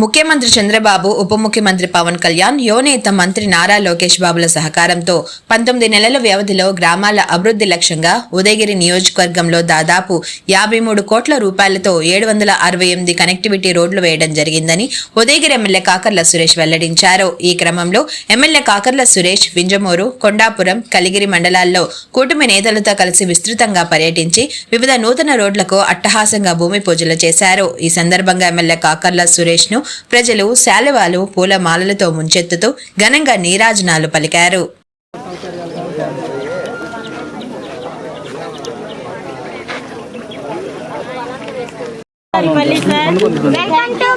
ముఖ్యమంత్రి చంద్రబాబు ఉప ముఖ్యమంత్రి పవన్ కళ్యాణ్ యువనేత మంత్రి నారా లోకేష్ బాబుల సహకారంతో పంతొమ్మిది నెలల వ్యవధిలో గ్రామాల అభివృద్ధి లక్ష్యంగా ఉదయగిరి నియోజకవర్గంలో దాదాపు యాభై మూడు కోట్ల రూపాయలతో ఏడు వందల అరవై ఎనిమిది కనెక్టివిటీ రోడ్లు వేయడం జరిగిందని ఉదయగిరి ఎమ్మెల్యే కాకర్ల సురేష్ వెల్లడించారు. ఈ క్రమంలో ఎమ్మెల్యే కాకర్ల సురేష్ వింజమూరు కొండాపురం కలిగిరి మండలాల్లో కూటమి నేతలతో కలిసి విస్తృతంగా పర్యటించి వివిధ నూతన రోడ్లకు అట్టహాసంగా భూమి పూజలు చేశారు. ఈ సందర్భంగా ఎమ్మెల్యే కాకర్ల సురేష్ను ప్రజలు శాలువాలు పూల మాలలతో ముంచెత్తుతూ ఘనంగా నీరాజనాలు పలికారు. Welcome to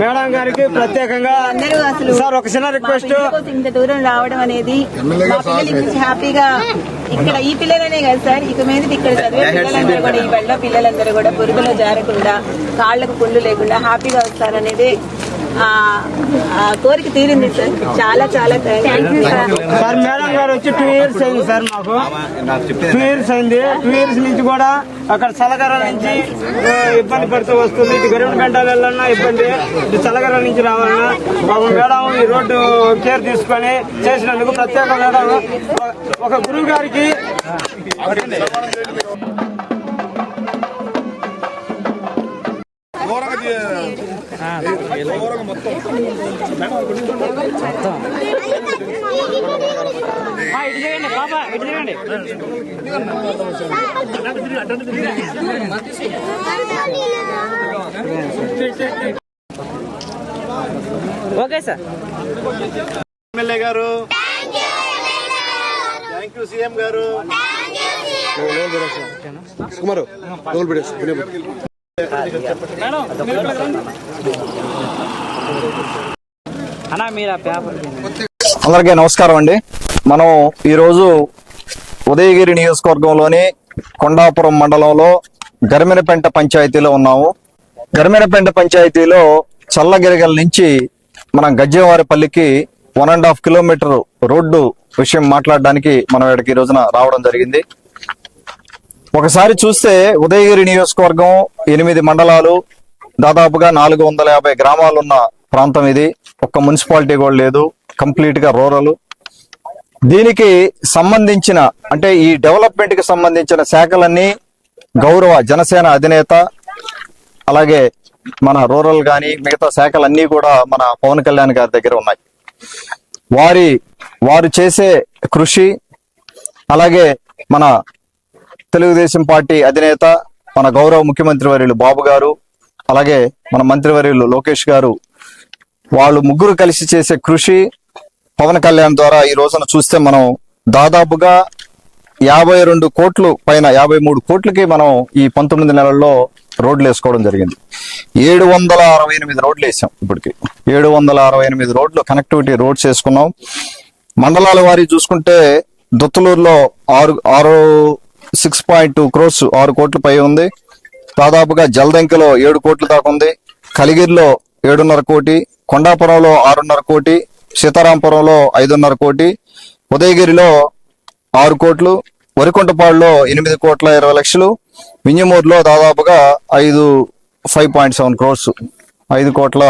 మేడం గారికి ప్రత్యేకంగా అందరూ అసలు సార్ ఒక చిన్న రిక్వెస్ట్. ఇంత దూరం రావడం అనేది మా పిల్లలు ఇంత హ్యాపీగా ఇక్కడ ఈ పిల్లలనే కదా సార్ ఇక మీద ఇక్కడ చదివే పిల్లలందరూ కూడా ఈ బడిలో పిల్లలందరూ కూడా పురుగులో జారకుండా కాళ్ళకు పుళ్ళు లేకుండా హ్యాపీగా వస్తారనేది కోరిక తీరింది సార్. చాలా చాలా థ్యాంక్ యూ సార్. మేడం గారు వచ్చి టూ ఇయర్స్ అయింది సార్ మాకు. నాకు టూ ఇయర్స్ అయింది. టూ ఇయర్స్ నుంచి కూడా అక్కడ సలగర నుంచి ఇబ్బంది పడుతూ వస్తుంది. ఇటు గరిమ గంటలు వెళ్ళాలన్నా ఇబ్బంది. ఇటు సలగర నుంచి రావాలన్నా. ఒక మేడం ఈ రోడ్డు కేర్ తీసుకొని చేసినందుకు ప్రత్యేక మేడం. ఒక- గురువు గారికి ఓకే సార్. ఎమ్మెల్యే గారు. థ్యాంక్ యూ సీఎం గారు. అన్నా మీరు ఆ పేపర్ అందరికీ నమస్కారం అండి. మనం ఈరోజు ఉదయగిరి నియోజకవర్గంలోని కొండాపురం మండలంలో గరిమెనపెంట పంచాయతీలో ఉన్నాము. గరిమెనపెంట పంచాయతీలో చల్లగిరిగల నుంచి మనం గజ్జేవారిపల్లికి one and half kilometre road విషయం మాట్లాడడానికి మనం ఇక్కడికి ఈ రోజున రావడం జరిగింది. ఒకసారి చూస్తే ఉదయగిరి నియోజకవర్గం ఎనిమిది మండలాలు దాదాపుగా నాలుగు వందల యాభై గ్రామాలున్న ప్రాంతం ఇది. ఒక్క మున్సిపాలిటీ కూడా లేదు కంప్లీట్గా రూరల్. దీనికి సంబంధించిన అంటే ఈ డెవలప్మెంట్కి సంబంధించిన శాఖలన్నీ గౌరవ జనసేన అధినేత అలాగే మన రూరల్ గాని మిగతా శాఖలన్నీ కూడా మన పవన్ కళ్యాణ్ గారి దగ్గర ఉన్నాయి. వారి వారు చేసే కృషి అలాగే మన తెలుగుదేశం పార్టీ అధినేత మన గౌరవ ముఖ్యమంత్రి వర్యులు బాబు గారు అలాగే మన మంత్రివర్యులు లోకేష్ గారు వాళ్ళు ముగ్గురు కలిసి చేసే కృషి పవన్ కళ్యాణ్ ద్వారా ఈ రోజున చూస్తే మనం దాదాపుగా యాభై రెండు కోట్లు పైన యాభై మూడు కోట్లకి మనం ఈ పంతొమ్మిది నెలల్లో రోడ్లు వేసుకోవడం జరిగింది. ఏడు వందల అరవై ఎనిమిది రోడ్లు వేసాం ఇప్పటికి. ఏడు వందల అరవై ఎనిమిది రోడ్లు కనెక్టివిటీ రోడ్స్ వేసుకున్నాం. మండలాల వారి చూసుకుంటే దొత్తులూరులో ఆరు ఆరు సిక్స్ పాయింట్ టూ క్రోర్స్ ఆరు కోట్ల పై ఉంది. దాదాపుగా జలదంకలో ఏడు కోట్ల దాకా ఉంది. కలిగిరిలో ఏడున్నర కోటి కొండాపురంలో ఆరున్నర కోటి సీతారాంపురంలో ఐదున్నర కోటి ఉదయగిరిలో ఆరు కోట్లు వరికుంటపాడులో ఎనిమిది కోట్ల ఇరవై లక్షలు మినిమూర్లో దాదాపుగా ఐదు ఫైవ్ పాయింట్ సెవెన్ క్రోర్స్ ఐదు కోట్ల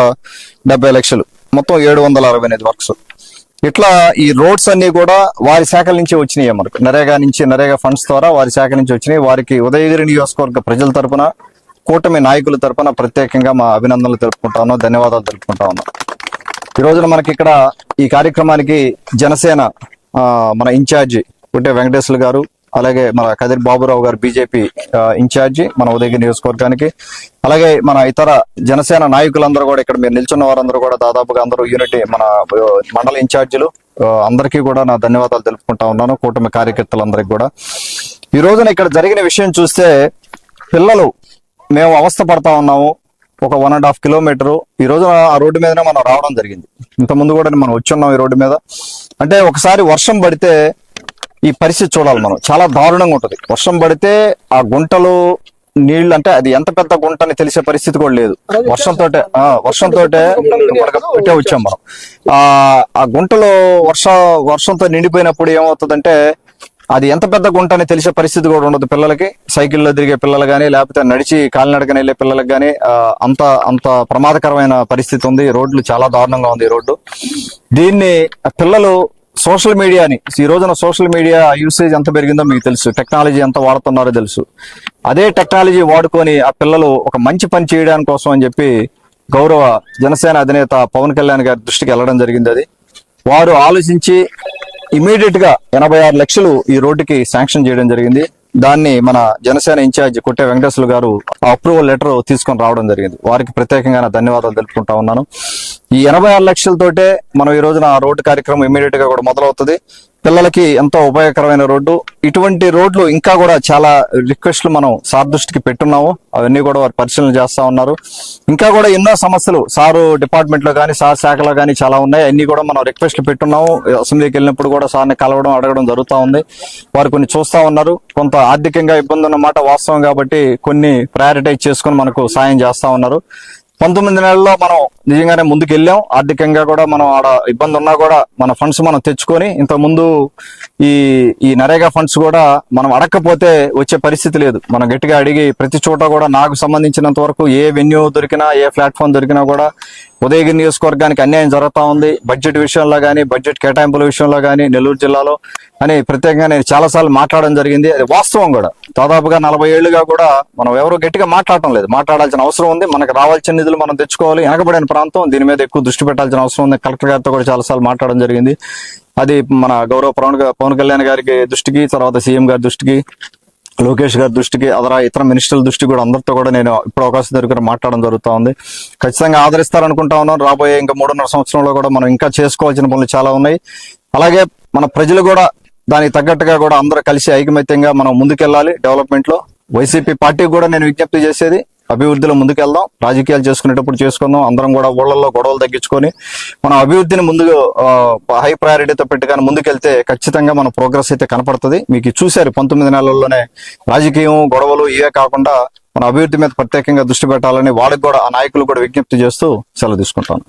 డెబ్బై లక్షలు. మొత్తం ఏడు వందల అరవై ఎనిమిది వర్క్స్. ఇట్లా ఈ రోడ్స్ అన్ని కూడా వారి శాఖల నుంచి వచ్చినాయి మనకు. నరేగా నుంచి నరేగా ఫండ్స్ ద్వారా వారి శాఖ నుంచి వచ్చినాయి. వారికి ఉదయగిరి నియోజకవర్గ ప్రజల తరపున కూటమి నాయకుల తరపున ప్రత్యేకంగా మా అభినందనలు తెలుపుకుంటా ఉన్నాం ధన్యవాదాలు తెలుపుకుంటా ఉన్నాం. ఈ రోజున మనకి ఇక్కడ ఈ కార్యక్రమానికి జనసేన ఆ, మన ఇన్ఛార్జి ఉంటే వెంకటేశ్వర గారు అలాగే మన కదిరి బాబురావు గారు బీజేపీ ఇన్ఛార్జి మన ఉదయగిరి నియోజకవర్గానికి. అలాగే మన ఇతర జనసేన నాయకులందరూ కూడా ఇక్కడ మీరు నిల్చున్న వారందరూ కూడా దాదాపుగా అందరూ యూనిటీ మన మండల ఇన్ఛార్జీలు అందరికీ కూడా నా ధన్యవాదాలు తెలుపుకుంటా ఉన్నాను కూటమి కార్యకర్తలందరికీ కూడా. ఈ రోజున ఇక్కడ జరిగిన విషయం చూస్తే పిల్లలు మేము అవస్థ పడతా ఉన్నాము ఒక వన్ అండ్ హాఫ్ కిలోమీటర్. ఈ రోజు ఆ రోడ్డు మీదనే మనం రావడం జరిగింది. ఇంతకుముందు కూడా మనం వచ్చున్నాం ఈ రోడ్డు మీద. అంటే ఒకసారి వర్షం పడితే ఈ పరిస్థితి చూడాలి మనం. చాలా దారుణంగా ఉంటది. వర్షం పడితే ఆ గుంటలు నీళ్ళు అంటే అది ఎంత పెద్ద గుంట అని తెలిసే పరిస్థితి కూడా లేదు. వర్షంతో వర్షంతో పెట్టే వచ్చాం మనం. ఆ ఆ గుంటలో వర్ష వర్షంతో నిండిపోయినప్పుడు ఏమవుతుందంటే అది ఎంత పెద్ద గుంట అని తెలిసే పరిస్థితి కూడా ఉండదు పిల్లలకి. సైకిల్లో తిరిగే పిల్లలు కానీ లేకపోతే నడిచి కాలినడకన వెళ్ళే పిల్లలకి కానీ అంత అంత ప్రమాదకరమైన పరిస్థితి ఉంది. రోడ్లు చాలా దారుణంగా ఉంది ఈ రోడ్డు. దీన్ని పిల్లలు సోషల్ మీడియాని ఈ రోజున సోషల్ మీడియా యూసేజ్ ఎంత పెరిగిందో మీకు తెలుసు. టెక్నాలజీ ఎంత వాడుతున్నారో తెలుసు. అదే టెక్నాలజీ వాడుకొని ఆ పిల్లలు ఒక మంచి పని చేయడానికి కోసం అని చెప్పి గౌరవ జనసేన అధినేత పవన్ కళ్యాణ్ గారి దృష్టికి వెళ్ళడం జరిగింది అది. వారు ఆలోచించి ఇమీడియట్గా ఎనభై ఆరు లక్షలు ఈ రోడ్డుకి శాంక్షన్ చేయడం జరిగింది. దాన్ని మన జనసేన ఇన్ఛార్జ్ కొట్టే వెంకటేశ్వర గారు అప్రూవల్ లెటర్ తీసుకొని రావడం జరిగింది. వారికి ప్రత్యేకంగా ధన్యవాదాలు తెలుపుకుంటా ఉన్నాను. ఈ ఎనభై ఆరు లక్షలతోటే మనం ఈ రోజున ఆ రోడ్డు కార్యక్రమం ఇమీడియట్గా కూడా మొదలవుతుంది. పిల్లలకి ఎంతో ఉపయోగకరమైన రోడ్డు. ఇటువంటి రోడ్లు ఇంకా కూడా చాలా రిక్వెస్ట్లు మనం సార్ దృష్టికి పెట్టున్నాము. అవన్నీ కూడా వారు పరిశీలన చేస్తా ఉన్నారు. ఇంకా కూడా ఎన్నో సమస్యలు సారు డిపార్ట్మెంట్లో కానీ సార్ శాఖలో కానీ చాలా ఉన్నాయి. అన్ని కూడా మనం రిక్వెస్ట్లు పెట్టున్నాము. అసెంబ్లీకి వెళ్ళినప్పుడు కూడా సార్ని కలవడం అడగడం జరుగుతూ ఉంది. వారు కొన్ని చూస్తా ఉన్నారు. కొంత ఆర్థికంగా ఇబ్బంది ఉన్నమాట వాస్తవం కాబట్టి కొన్ని ప్రయారిటైజ్ చేసుకుని మనకు సాయం చేస్తా ఉన్నారు. పంతొమ్మిది నెలల్లో మనం నిజంగానే ముందుకెళ్ళాం. ఆర్థికంగా కూడా మనం ఆడ ఇబ్బంది ఉన్నా కూడా మన ఫండ్స్ మనం తెచ్చుకొని ఇంతకుముందు ఈ ఈ నరేగా ఫండ్స్ కూడా మనం అడగకపోతే వచ్చే పరిస్థితి లేదు. మనం గట్టిగా అడిగి ప్రతి చోట కూడా నాకు సంబంధించినంత వరకు ఏ వెన్యూ దొరికినా ఏ ప్లాట్ఫామ్ దొరికినా కూడా ఉదయగిరి నియోజకవర్గానికి అన్యాయం జరుగుతూ ఉంది. బడ్జెట్ విషయంలో కానీ బడ్జెట్ కేటాయింపుల విషయంలో కానీ నెల్లూరు జిల్లాలో అని ప్రత్యేకంగా నేను చాలాసార్లు మాట్లాడడం జరిగింది. అది వాస్తవం కూడా. దాదాపుగా నలభై ఏళ్ళుగా కూడా మనం ఎవరు గట్టిగా మాట్లాడటం లేదు. మాట్లాడాల్సిన అవసరం ఉంది. మనకు రావాల్సిన నిధులు మనం తెచ్చుకోవాలి. వెనకబడిన ప్రాంతం. దీని మీద ఎక్కువ దృష్టి పెట్టాల్సిన అవసరం ఉంది. కలెక్టర్ గారితో కూడా చాలాసార్లు మాట్లాడడం జరిగింది. అది మన గౌరవ పవన్ పవన్ కళ్యాణ్ గారికి దృష్టికి తర్వాత సీఎం గారి దృష్టికి లోకేష్ గారి దృష్టికి అదర ఇతర మినిస్టర్ల దృష్టి కూడా అందరితో కూడా నేను ఇప్పుడు అవకాశం దొరికిన మాట్లాడడం జరుగుతా ఉంది ఖచ్చితంగా ఆదరిస్తారనుకుంటా ఉన్నాను రాబోయే ఇంకా మూడున్నర సంవత్సరంలో కూడా మనం ఇంకా చేసుకోవాల్సిన పనులు చాలా ఉన్నాయి. అలాగే మన ప్రజలు కూడా దానికి తగ్గట్టుగా కూడా అందరూ కలిసి ఐకమత్యంగా మనం ముందుకెళ్ళాలి డెవలప్మెంట్లో వైసీపీ పార్టీకి కూడా నేను విజ్ఞప్తి చేసేది అభివృద్ధిలో ముందుకెళ్దాం. రాజకీయాలు చేసుకునేటప్పుడు చేసుకుందాం. అందరం కూడా ఊళ్ళల్లో గొడవలు తగ్గించుకొని మనం అభివృద్ధిని ముందుకు హై ప్రయారిటీతో పెట్టుకొని ముందుకెళ్తే ఖచ్చితంగా మన ప్రోగ్రెస్ అయితే కనపడుతుంది. మీకు చూశారు పంతొమ్మిది నెలల్లోనే రాజకీయం గొడవలు ఇవే కాకుండా మన అభివృద్ధి మీద ప్రత్యేకంగా దృష్టి పెట్టాలని వాళ్ళకి కూడా ఆ నాయకులు కూడా విజ్ఞప్తి చేస్తూ సెలవు తీసుకుంటాను.